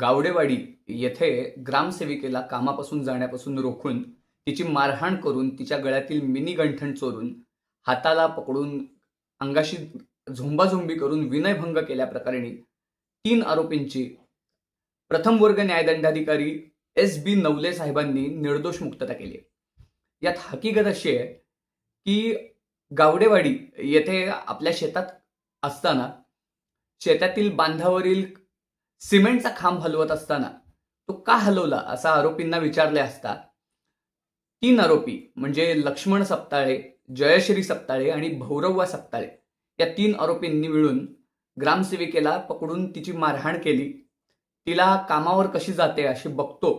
गावडेवाडी येथे ग्रामसेविकेला कामापासून जाण्यापासून रोखून तिची मारहाण करून तिच्या गळ्यातील मिनी गंठण चोरून हाताला पकडून अंगाशी झोंबाझोंबी करून विनयभंग केल्याप्रकरणी तीन आरोपींची प्रथम वर्ग न्यायदंडाधिकारी एस बी नवले साहेबांनी निर्दोष मुक्तता केली. यात हकीकत अशी आहे की गावडेवाडी येथे आपल्या शेतात असताना शेतातील बांधावरील सिमेंटचा खांब हलवत असताना तो का हलवला असा आरोपींना विचारले असता तीन आरोपी म्हणजे लक्ष्मण सप्ताळे जयश्री सप्ताळे आणि भौरव्वा सप्ताळे या तीन आरोपींनी मिळून ग्रामसेविकेला पकडून तिची मारहाण केली. तिला कामावर कशी जाते अशी बघतो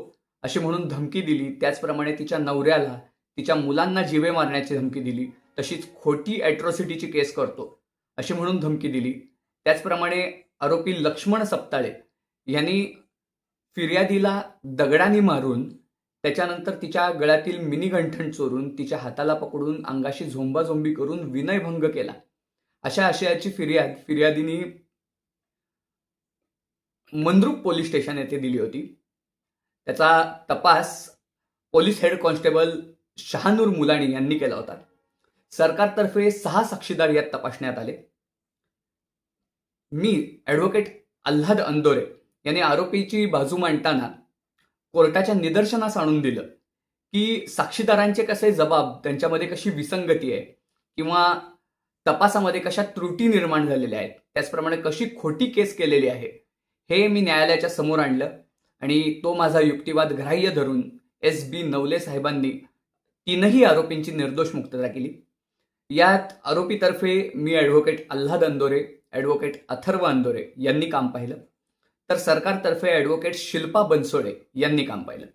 अशी म्हणून धमकी दिली. त्याचप्रमाणे तिच्या नवऱ्याला तिच्या मुलांना जिवे मारण्याची धमकी दिली. तशीच खोटी ॲट्रॉसिटीची केस करतो अशी म्हणून धमकी दिली. त्याचप्रमाणे आरोपी लक्ष्मण सप्ताळे यांनी फिर्यादीला दगडाने मारून त्याच्यानंतर तिच्या गळ्यातील मिनी गंठण चोरून तिच्या हाताला पकडून अंगाशी झोंबाझोंबी करून विनयभंग केला. अशा आशयाची फिर्याद फिर्यादीने मंद्रुप पोलीस स्टेशन येथे दिली होती. त्याचा तपास police head constable Shahanur Mulani यांनी केला होता. सरकारतर्फे सहा साक्षीदार यात तपासण्यात आले. मी ॲडव्होकेट आल्हाद अंदोरे याने आरोपीची बाजू मांडताना कोर्टाच्या निदर्शनास आणून दिलं की साक्षीदारांचे कसे जबाब त्यांच्यामध्ये कशी विसंगती आहे किंवा तपासामध्ये कशा त्रुटी निर्माण झालेल्या आहेत त्याचप्रमाणे कशी खोटी केस केलेली आहे हे मी न्यायालयाच्या समोर आणलं आणि तो माझा युक्तिवाद ग्राह्य धरून एस बी नवले साहेबांनी तीनही आरोपींची निर्दोष मुक्तता केली. यात आरोपीतर्फे मी ॲडव्होकेट अल्हाद अंदोरे ॲडव्होकेट अथर्व अंदोरे यांनी काम पाहिलं. तर सरकारतर्फे ॲडव्होकेट शिल्पा बनसोडे यांनी काम पाहिलं.